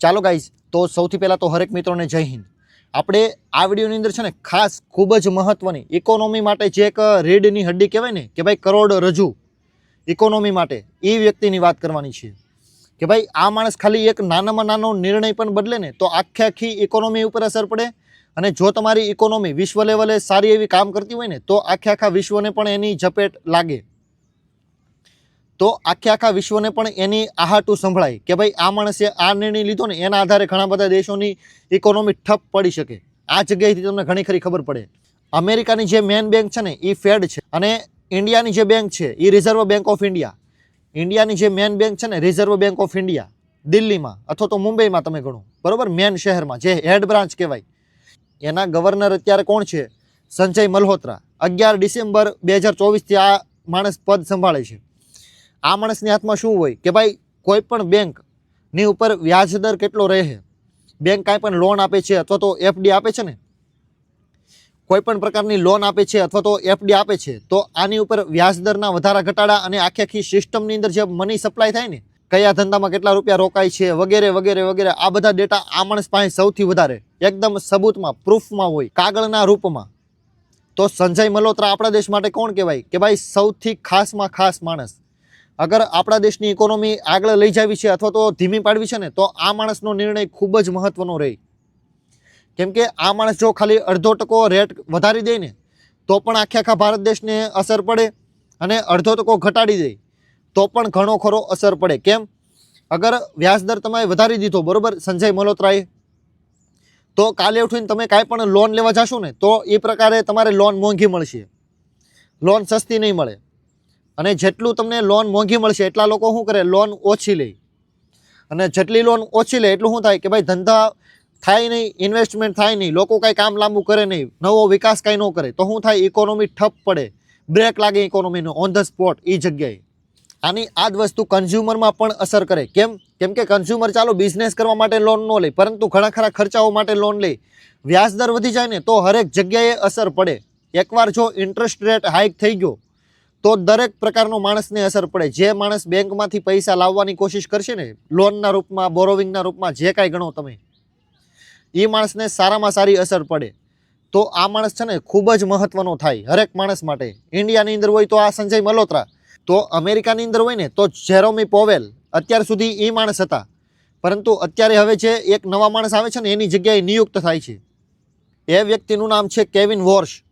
ચાલો ગાઈઝ તો સૌથી પહેલાં તો હરેક મિત્રોને જય હિન્દ. આપણે આ વિડીયોની અંદર છે ને ખાસ ખૂબ જ મહત્ત્વની ઇકોનોમી માટે જે એક રીડની હડ્ડી કહેવાય ને, કે ભાઈ કરોડ રજૂ ઇકોનોમી માટે એ વ્યક્તિની વાત કરવાની છે. કે ભાઈ આ માણસ ખાલી એક નાનામાં નાનો નિર્ણય પણ બદલે ને, તો આખે આખી ઇકોનોમી ઉપર અસર પડે. અને જો તમારી ઇકોનોમી વિશ્વ લેવલે સારી એવી કામ કરતી હોય ને, તો આખે આખા વિશ્વને પણ એની ઝપેટ લાગે. તો આખે આખા વિશ્વને પણ એની આહાટું સંભળાય કે ભાઈ આ માણસે આ નિર્ણય લીધો ને એના આધારે ઘણા બધા દેશોની ઇકોનોમી ઠપ પડી શકે. આ જગ્યાએથી તમને ઘણી ખરી ખબર પડે. અમેરિકાની જે મેન બેંક છે ને એ ફેડ છે અને ઇન્ડિયાની જે બેંક છે એ રિઝર્વ બેંક ઓફ ઇન્ડિયા ઇન્ડિયાની જે મેન બેંક છે ને રિઝર્વ બેંક ઓફ ઇન્ડિયા દિલ્હીમાં અથવા તો મુંબઈમાં તમે ગણો. બરાબર? મેન શહેરમાં, જે હેડ બ્રાન્ચ કહેવાય. એના ગવર્નર અત્યારે કોણ છે? સંજય મલ્હોત્રા. અગિયાર ડિસેમ્બર બે હજાર ચોવીસથી આ માણસ પદ સંભાળે છે. આ માણસની હાથમાં શું હોય કે ભાઈ કોઈ પણ બેંકની ઉપર વ્યાજ દર કેટલો રહે? બેંક કાંઈ પણ લોન આપે છે અથવા તો એફડી આપે છે ને? કોઈ પણ પ્રકારની લોન આપે છે અથવા તો એફડી આપે છે, તો આની ઉપર વ્યાજ દરના વધારા ઘટાડા અને આખી આખી સિસ્ટમની અંદર જે મની સપ્લાય થાય ને, કયા ધંધામાં કેટલા રૂપિયા રોકાય છે વગેરે વગેરે વગેરે, આ બધા ડેટા આ માણસ પાસે સૌથી વધારે, એકદમ સબૂતમાં પ્રૂફમાં હોય, કાગળના રૂપમાં. તો સંજય મલ્હોત્રા આપણા દેશ માટે કોણ કહેવાય? કે ભાઈ સૌથી ખાસમાં ખાસ માણસ. અગર આપણા દેશની ઇકોનોમી આગળ લઈ જવી છે અથવા તો ધીમી પાડવી છે ને, તો આ માણસનો નિર્ણય ખૂબ જ મહત્વનો રહે. કેમ કે આ માણસ જો ખાલી અડધો ટકો રેટ વધારી દે ને, તો પણ આખે આખા ભારત દેશને અસર પડે અને અડધો ટકો ઘટાડી દે, તો પણ ઘણો ખરો અસર પડે. કેમ? અગર વ્યાજદર તમે વધારી દીધો, બરોબર? સંજય મલ્હોત્રાએ. તો કાલે ઉઠીને તમે કાંઈ પણ લોન લેવા જશો ને, તો એ પ્રકારે તમારે લોન મોંઘી મળશે. લોન સસ્તી નહીં મળે. અને જેટલું તમને લોન મોંઘી મળશે, એટલા લોકો શું કરે? લોન ઓછી લે. અને જેટલી લોન ઓછી લે, એટલું શું થાય કે ભાઈ ધંધા થાય નહીં ઇન્વેસ્ટમેન્ટ થાય નહીં, લોકો કાંઈ કામ લાંબુ કરે નહીં, નવો વિકાસ કાંઈ ન કરે, તો શું થાય? ઇકોનોમી ઠપ પડે. બ્રેક લાગે ઇકોનોમીનો ઓન ધ સ્પોટ એ જગ્યાએ. આની આ જ વસ્તુ કન્ઝ્યુમરમાં પણ અસર કરે. કેમ? કેમ કે કન્ઝ્યુમર ચાલો બિઝનેસ કરવા માટે લોન ન લે, પરંતુ ઘણા ખરા ખર્ચાઓ માટે લોન લે. વ્યાજ દર વધી જાય ને, તો હરેક જગ્યાએ અસર પડે. એકવાર જો ઇન્ટરેસ્ટ રેટ હાઈક થઈ ગયો તો દરેક પ્રકારનો માણસને અસર પડે. જે માણસ બેંકમાંથી પૈસા લાવવાની કોશિશ કરશે ને, લોનના રૂપમાં બોરોવિંગના રૂપમાં, જે કાંઈ ગણો તમે એ માણસને સારામાં સારી અસર પડે. તો આ માણસ છે ને, ખૂબ જ મહત્વનો થાય હરેક માણસ માટે. ઇન્ડિયાની અંદર હોય તો આ સંજય મલોત્રા તો અમેરિકાની અંદર હોય ને, તો જેરોમી પોવેલ. અત્યાર સુધી એ માણસ હતા. પરંતુ અત્યારે હવે જે એક નવા માણસ આવે છે ને, એની જગ્યાએ નિયુક્ત થાય છે. એ વ્યક્તિનું નામ છે કેવિન વોર્શ.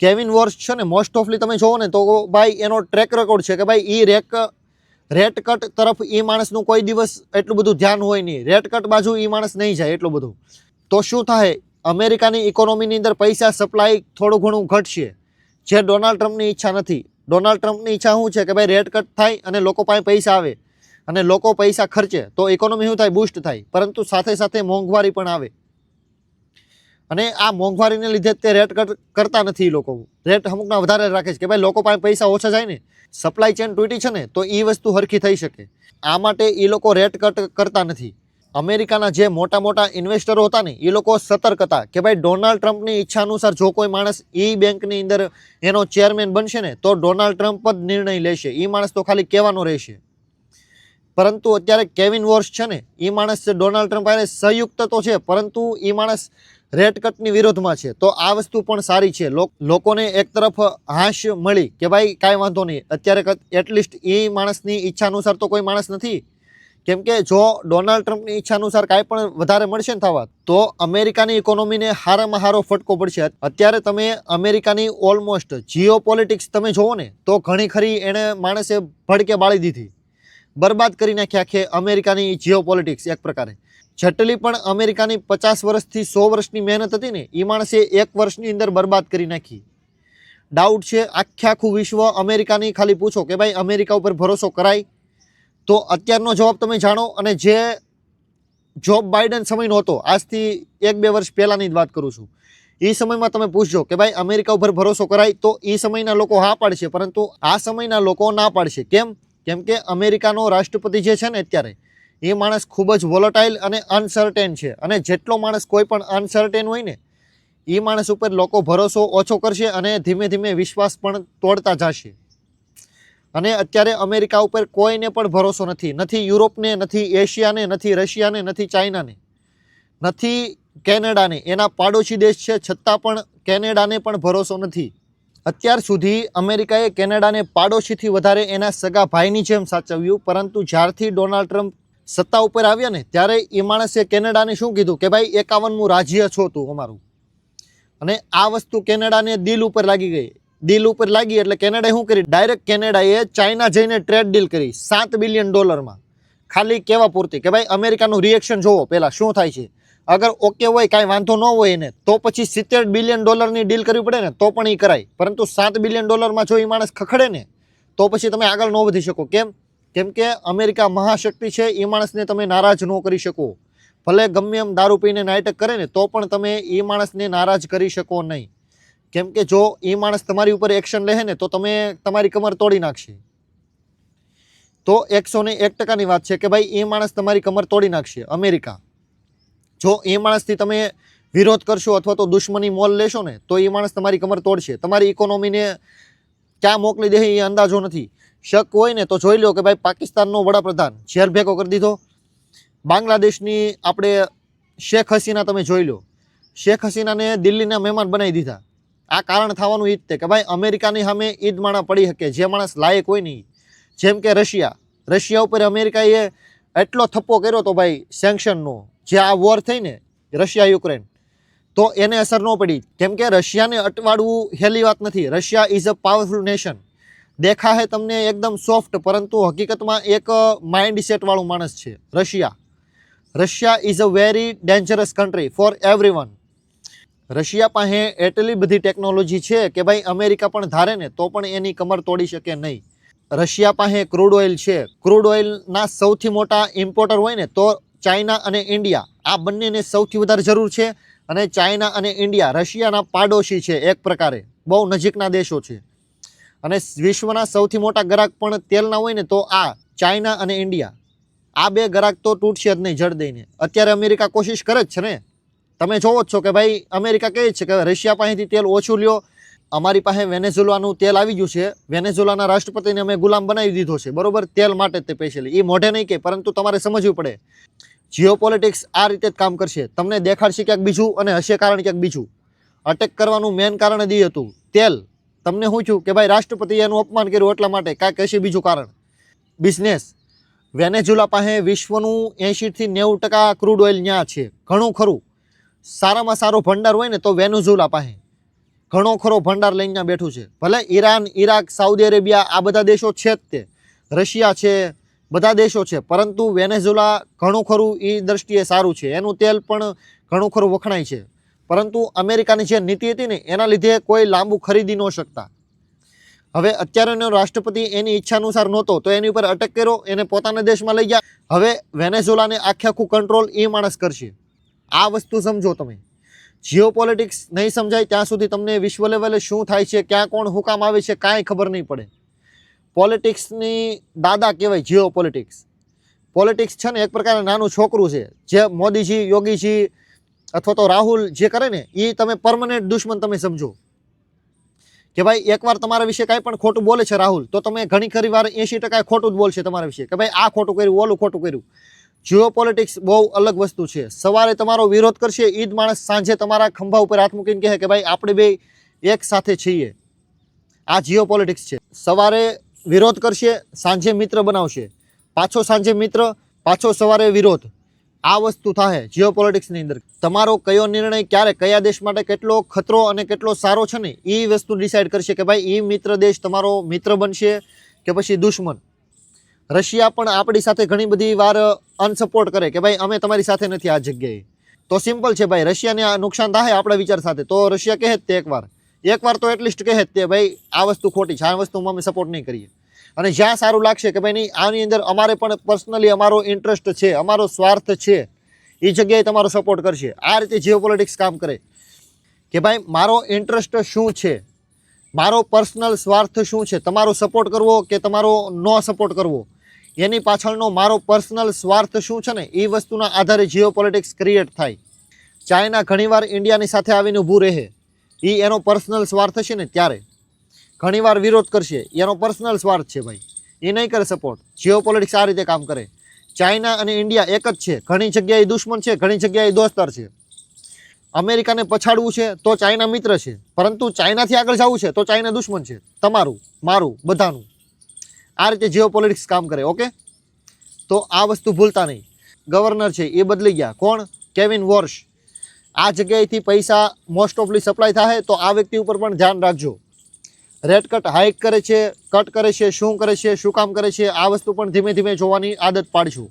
કેવિન વોર્સ છે ને મોસ્ટ ઓફલી તમે જોવો ને, તો ભાઈ એનો ટ્રેક રેકોર્ડ છે કે ભાઈ એ રેક રેટ કટ તરફ એ માણસનું કોઈ દિવસ એટલું બધું ધ્યાન હોય નહીં. રેટ કટ બાજુ એ માણસ નહીં જાય એટલું બધું. તો શું થાય? અમેરિકાની ઇકોનોમીની અંદર પૈસા સપ્લાય થોડું ઘણું ઘટશે. જે ડોનાલ્ડ ટ્રમ્પની ઈચ્છા નથી. ડોનાલ્ડ ટ્રમ્પની ઈચ્છા શું છે? કે ભાઈ રેટ કટ થાય અને લોકો પાસે પૈસા આવે. અને લોકો પૈસા ખર્ચે. તો ઇકોનોમી શું થાય? બૂસ્ટ થાય. પરંતુ સાથે સાથે મોંઘવારી પણ આવે. અને આ મોંઘવારીને લીધે તે રેટ કરતા નથી લોકો. રેટ અમુકના વધારે રાખે છે કે ભાઈ લોકો પાસે પૈસા ઓછા જાય ને સપ્લાય ચેન તૂટી છે ને, તો એ વસ્તુ હરખી થઈ શકે. આ માટે એ લોકો રેટ કટ કરતા નથી. અમેરિકાના જે મોટા મોટા ઇન્વેસ્ટરો હતા ને એ લોકો સતર્ક હતા કે ભાઈ ડોનાલ્ડ ટ્રમ્પની ઈચ્છા અનુસાર જો કોઈ માણસ એ બેંકની અંદર એનો ચેરમેન બનશે ને, તો ડોનાલ્ડ ટ્રમ્પ જ નિર્ણય લેશે. એ માણસ તો ખાલી કહેવાનો રહેશે. પરંતુ અત્યારે કેવિન વોર્સ છે ને એ માણસ ડોનાલ્ડ ટ્રમ્પ હારે સંયુક્ત તો છે, પરંતુ એ માણસ રેટ કટની વિરોધમાં છે. તો આ વસ્તુ પણ સારી છે. લોક- લોકોને એક તરફ હાશ મળી કે ભાઈ કાંઈ વાંધો નહીં. અત્યારે એટલીસ્ટ એ માણસની ઈચ્છા અનુસાર તો કોઈ માણસ નથી. કેમ કે જો ડોનાલ્ડ ટ્રમ્પની ઈચ્છા અનુસાર કાંઈ પણ વધારે મળશે ને થવા, તો અમેરિકાની ઇકોનોમીને હારામાં હારો ફટકો પડશે. અત્યારે તમે અમેરિકાની ઓલમોસ્ટ જીઓ પોલિટિક્સ તમે જોવો ને, તો ઘણી ખરી એણે માણસે ભડકે બાળી દીધી. બરબાદ કરી નાખ્યા છે અમેરિકાની જીઓ પોલિટિક્સ એક પ્રકારે. જેટલી પણ અમેરિકાની પચાસ વર્ષથી સો વર્ષની મહેનત હતી ને એ માણસે એક વર્ષની અંદર બરબાદ કરી નાખી. ડાઉટ છે આખે આખું વિશ્વ અમેરિકાની ખાલી પૂછો કે ભાઈ, અમેરિકા ઉપર ભરોસો કરાય? તો અત્યારનો જવાબ તમે જાણો અને જે જોબ બાઇડન સમય નહોતો આજથી એક બે વર્ષ પહેલાંની જ વાત કરું છું. એ સમયમાં તમે પૂછજો કે ભાઈ, અમેરિકા ઉપર ભરોસો કરાય? તો એ સમયના લોકો હા પાડશે, પરંતુ આ સમયના લોકો ના પાડશે. કેમ? કેમ કે અમેરિકાનો રાષ્ટ્રપતિ જે છે ને અત્યારે, એ માણસ ખૂબ જ વોલેટાઇલ અને અનસર્ટેન છે. અને જેટલો માણસ કોઈ પણ અનસર્ટેન હોય ને, એ માણસ ઉપર લોકો ભરોસો ઓછો કરશે અને ધીમે ધીમે વિશ્વાસ પણ તોડતા જશે. અને અત્યારે અમેરિકા ઉપર કોઈને પણ ભરોસો નથી. નથી યુરોપને, નથી એશિયાને, નથી રશિયાને, નથી ચાઇનાને, નથી કેનેડાને. એના પાડોશી દેશ છે, છતાં પણ કેનેડાને પણ ભરોસો નથી. અત્યાર સુધી અમેરિકાએ કેનેડાને પાડોશીથી વધારે એના સગા ભાઈની જેમ સાચવ્યું, પરંતુ જ્યારથી ડોનાલ્ડ ટ્રમ્પ સત્તા ઉપર આવ્યા ને, ત્યારે એ માણસે કેનેડાને શું કીધું કે, ભાઈ, એકાવનમું રાજ્ય છો તું અમારું. અને આ વસ્તુ કેનેડાને દિલ ઉપર લાગી ગઈ. દિલ ઉપર લાગી એટલે કેનેડાએ શું કરી ડાયરેક્ટ કેનેડાએ ચાઇના જઈને ટ્રેડ ડીલ કરી સાત બિલિયન ડોલરમાં ખાલી કેવા પૂરતી? કે ભાઈ, અમેરિકાનું રિએક્શન જોવો પહેલાં, શું થાય છે? અગર ઓકે હોય, કાંઈ વાંધો ન હોય એને, તો પછી સિત્તેર બિલિયન ડોલરની ડીલ કરવી પડે ને, તો પણ એ કરાય. પરંતુ સાત બિલિયન ડોલરમાં જો એ માણસ ખખડે ને, તો પછી તમે આગળ ન વધી શકો. કેમ? કેમ કે અમેરિકા મહાશક્તિ છે એ માણસને તમે નારાજ ન કરી શકો. ભલે ગમે એમ દારૂ પીને નાટક કરે ને, તો પણ તમે એ માણસને નારાજ કરી શકો નહીં. કેમ કે જો એ માણસ તમારી ઉપર એક્શન લે ને, તો તમે તમારી કમર તોડી નાખશે. તો એકસો ને એક ટકાની વાત છે કે ભાઈ એ માણસ તમારી કમર તોડી નાખશે, અમેરિકા. જો એ માણસથી તમે વિરોધ કરશો અથવા તો દુશ્મની મોલ લેશો ને, તો એ માણસ તમારી કમર તોડશે. તમારી ઇકોનોમીને ક્યાં મોકલી દે એ અંદાજો નથી. શક હોય ને તો જોઈ લો કે ભાઈ પાકિસ્તાનનો વડાપ્રધાન ઝેર ભેગો કરી દીધો. બાંગ્લાદેશની આપણે શેખ હસીના તમે જોઈ લો શેખ હસીનાને દિલ્હીના મહેમાન બનાવી દીધા. આ કારણ થવાનું ઈદ જ તે કે ભાઈ અમેરિકાની સામે ઈદ માણા પડી શકે, જે માણસ લાયક હોય નહીં. જેમ કે રશિયા. રશિયા ઉપર અમેરિકાએ એટલો થપ્પો કર્યો તો ભાઈ સેન્કશનનો જે આ વોર થઈને રશિયા, યુક્રેન, તો એને અસર ન પડી. કેમ કે રશિયાને અટવાડવું હેલી વાત નથી. Russia is a powerful nation દેખા હે તમને એકદમ સોફ્ટ પરંતુ હકીકતમાં એક માઇન્ડ સેટવાળું માણસ છે. Russia. Russia is a very dangerous country for everyone Russia પાસે એટલી બધી ટેકનોલોજી છે કે ભાઈ અમેરિકા પણ ધારે ને તો પણ એની કમર તોડી શકે નહીં. રશિયા પાસે ક્રૂડ ઓઇલ છે. ક્રૂડ ઓઇલના સૌથી મોટા ઇમ્પોર્ટર હોય ને તો ચાઇના અને ઇન્ડિયા આ બંનેને સૌથી વધારે જરૂર છે અને ચાઇના અને ઇન્ડિયા રશિયાના પાડોશી છે એક પ્રકારે. બહુ નજીકના દેશો છે. અને વિશ્વના સૌથી મોટા ગ્રાહક પણ તેલના હોય ને તો આ ચાઇના અને ઇન્ડિયા. આ બે ગ્રાહક તો તૂટશે જ નહીં જડ દઈને. અત્યારે અમેરિકા કોશિશ કરે જ છે ને. તમે જોવો જ છો કે ભાઈ અમેરિકા કહે છે કે રશિયા પાસેથી તેલ ઓછું લ્યો. અમારી પાસે વેનેઝુલાનું તેલ આવી ગયું છે. વેનેઝુલાના રાષ્ટ્રપતિને અમે ગુલામ બનાવી દીધો છે. બરોબર? તેલ માટે તે સ્પેશિયલી એ મોઢે નહીં કે પરંતુ તમારે સમજવું પડે. જીઓ પોલિટિક્સ આ રીતે જ કામ કરશે. તમને દેખાડશે ક્યાંક બીજું અને હશે કારણ ક્યાંક બીજું. અટેક કરવાનું મેન કારણ એ હતું. તેલ. તમને શું છું કે ભાઈ રાષ્ટ્રપતિએ એનું અપમાન કર્યું એટલા માટે કાંઈક હશે બીજું કારણ. બિઝનેસ વેનેઝુલા પાસે વિશ્વનું એંશીથી નેવું ટકા ક્રૂડ ઓઇલ ત્યાં છે. ઘણું ખરું. સારામાં સારો ભંડાર હોય ને તો વેનેઝુલા પાસે. ઘણો ખરો ભંડાર લઈને ત્યાં બેઠું છે. ભલે ઈરાન, ઈરાક, સાઉદી અરેબિયા આ બધા દેશો છે જ તે. રશિયા છે બધા દેશો છે, પરંતુ વેનેઝુલા ઘણું ખરું એ દ્રષ્ટિએ સારું છે. એનું તેલ પણ ઘણું ખરું વખણાય છે. પરંતુ અમેરિકાની જે નીતિ હતી ને, એના લીધે કોઈ લાંબુ ખરીદી ન શકતા. હવે અત્યારેનો રાષ્ટ્રપતિ એની ઈચ્છા અનુસાર નહોતો, તો એની ઉપર અટક કર્યો, એને પોતાના દેશમાં લઈ ગયા. હવે વેનેઝુલાને આખે આખું કંટ્રોલ એ માણસ કરશે. આ વસ્તુ સમજો તમે. જીઓ પોલિટિક્સ નહીં સમજાય, ત્યાં સુધી તમને વિશ્વ લેવલે શું થાય છે, ક્યાં કોણ હુકામ આવે છે, કાંઈ ખબર નહીં પડે. પોલિટિક્સની દાદા કહેવાય જીઓ પોલિટિક્સ. પોલિટિક્સ છે ને એક પ્રકારનું નાનું છોકરું છે. જે મોદીજી, યોગીજી અથવા તો રાહુલ જે કરે ને એ તમે પરમનન્ટ દુશ્મન તમે સમજો. કે ભાઈ, એકવાર તમારા વિશે કાંઈ પણ ખોટું બોલે છે રાહુલ, તો તમે ઘણી ખરી વાર એંશી ટકા ખોટું જ બોલશે તમારા વિશે. કે ભાઈ, આ ખોટું કર્યું, ઓલું ખોટું કર્યું. જીઓ પોલિટિક્સ બહુ અલગ વસ્તુ છે. સવારે તમારો વિરોધ કરશે એ જ માણસ સાંજે તમારા ખંભા ઉપર હાથ મૂકીને કહે કે ભાઈ, આપણે બે એક સાથે છીએ. આ જીઓ પોલિટિક્સ છે. સવારે વિરોધ કરશે, સાંજે મિત્ર બનાવશે. પાછો સાંજે મિત્ર, પાછો સવારે વિરોધ. આ વસ્તુ થાય જીઓ પોલિટિક્સની અંદર. તમારો કયો નિર્ણય ક્યારે, કયા દેશ માટે કેટલો ખતરો અને કેટલો સારો છે ને એ વસ્તુ ડિસાઈડ કરશે કે ભાઈ એ મિત્ર દેશ તમારો મિત્ર બનશે કે પછી દુશ્મન. રશિયા પણ આપણી સાથે ઘણી બધી વાર અનસપોર્ટ કરે કે ભાઈ, અમે તમારી સાથે નથી આ જગ્યાએ. તો સિમ્પલ છે ભાઈ, રશિયાને આ નુકસાન થાય આપણા વિચાર સાથે. તો રશિયા કહે જ તે એકવાર. એકવાર તો એટલીસ્ટ કહે તે, ભાઈ, આ વસ્તુ ખોટી છે, આ વસ્તુમાં અમે સપોર્ટ નહીં કરીએ. અને જ્યાં સારું લાગશે કે, ભાઈ, નહીં, આની અંદર અમારે પણ પર્સનલી અમારો ઇન્ટરેસ્ટ છે, અમારો સ્વાર્થ છે, એ જગ્યાએ તમારો સપોર્ટ કરશે. આ રીતે જીઓ કામ કરે. કે, ભાઈ, મારો ઇન્ટરેસ્ટ શું છે? મારો પર્સનલ સ્વાર્થ શું છે? તમારો સપોર્ટ કરવો કે તમારો નો સપોર્ટ કરવો? એની પાછળનો મારો પર્સનલ સ્વાર્થ શું છે ને, એ વસ્તુના આધારે જીઓ ક્રિએટ થાય. ચાઇના ઘણીવાર ઇન્ડિયાની સાથે આવીને ઊભું રહે. એ એનો પર્સનલ સ્વાર્થ છે ને ત્યારે. ઘણીવાર વિરોધ કરશે એનો પર્સનલ સ્વાર્થ છે ભાઈ. એ નહીં કરે સપોર્ટ જીઓ પોલિટિક્સ આ રીતે કામ કરે. ચાઇના અને ઇન્ડિયા એક જ છે. ઘણી જગ્યાએ દુશ્મન છે, ઘણી જગ્યાએ દોસ્તાર છે. અમેરિકાને પછાડવું છે તો ચાઇના મિત્ર છે. પરંતુ ચાઇનાથી આગળ જવું છે તો ચાઇના દુશ્મન છે. તમારું, મારું, બધાનું. આ રીતે જીઓ પોલિટિક્સ કામ કરે, ઓકે? તો આ વસ્તુ ભૂલતા નહીં. ગવર્નર છે એ બદલી ગયા. કોણ? કેવિન વોર્શ આ જગ્યાએથી પૈસા મોસ્ટ ઓફલી સપ્લાય થાય તો આ વ્યક્તિ ઉપર પણ ધ્યાન રાખજો. રેટ કટ હાઇક કરે છે કટ કરે છે, શું કરે છે, શું કામ કરે છે, આ વસ્તુ પણ ધીમે ધીમે જોવાની આદત પાડશું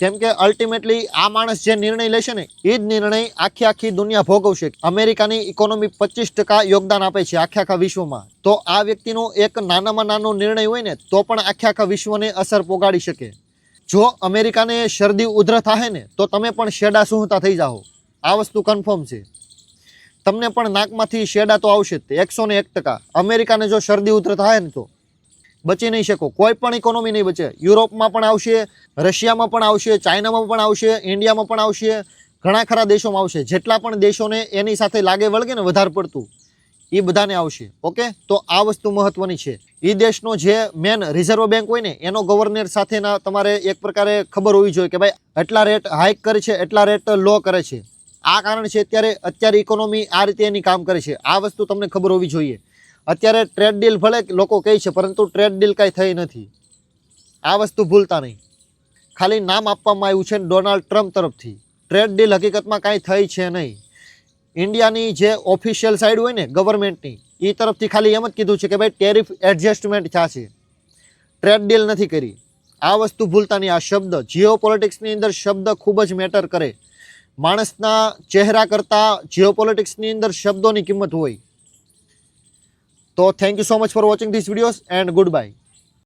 કેમ કે અલ્ટિમેટલી આ માણસ જે નિર્ણય લેશે ને, એ જ નિર્ણય આખી આખી દુનિયા ભોગવશે. અમેરિકાની ઇકોનોમી પચીસ ટકા યોગદાન આપે છે આખા આખા વિશ્વમાં. તો આ વ્યક્તિનો એક નાનામાં નાનો નિર્ણય હોય ને, તો પણ આખા આખા વિશ્વને અસર પોગાડી શકે. જો અમેરિકાને શરદી ઉધર થાય ને, તો તમે પણ શેડા સુહતા થઈ જાઓ. આ વસ્તુ કન્ફર્મ છે. તમને પણ નાકમાંથી શેડા તો આવશે જ એકસો ને એક ટકા. અમેરિકાને જો શરદી ઉધર થાય ને તો, બચી નહીં શકો. કોઈ પણ ઇકોનોમી નહીં બચે. યુરોપમાં પણ આવશે, રશિયામાં પણ આવશે, ચાઇનામાં પણ આવશે, ઇન્ડિયામાં પણ આવશે, ઘણા ખરા દેશોમાં આવશે. જેટલા પણ દેશોને એની સાથે લાગે વળગે ને વધારે પડતું એ બધાને આવશે. ઓકે? તો આ વસ્તુ મહત્વની છે. એ દેશનો જે મેન રિઝર્વ બેંક હોય ને, એનો ગવર્નર સાથેના તમારે એક પ્રકારે ખબર હોવી જોઈએ કે ભાઈ, એટલા રેટ હાઇક કરે છે, એટલા રેટ લો કરે છે. આ કારણ છે અત્યારે અત્યારે ઇકોનોમી આ રીતે એની કામ કરે છે. આ વસ્તુ તમને ખબર હોવી જોઈએ. અત્યારે ટ્રેડ ડીલ ભલે લોકો કહે છે, પરંતુ ટ્રેડ ડીલ કાંઈ થઈ નથી. આ વસ્તુ ભૂલતા નહીં. ખાલી નામ આપવામાં આવ્યું છે ડોનાલ્ડ ટ્રમ્પ તરફથી. ટ્રેડ ડીલ હકીકતમાં કાંઈ થઈ છે નહીં. ઇન્ડિયાની જે ઓફિશિયલ સાઈડ હોય ને ગવર્મેન્ટની એ તરફથી ખાલી એમ જ કીધું છે કે ભાઈ ટેરિફ એડજસ્ટમેન્ટ થશે. ટ્રેડ ડીલ નથી કરી. આ વસ્તુ ભૂલતા નહીં. આ શબ્દ જીઓ પોલિટિક્સની અંદર શબ્દ ખૂબ જ મેટર કરે. માણસના ચહેરા કરતાં જિયોપોલિટિક્સની અંદર શબ્દોની કિંમત હોય. તો thank you so much for watching this videos and goodbye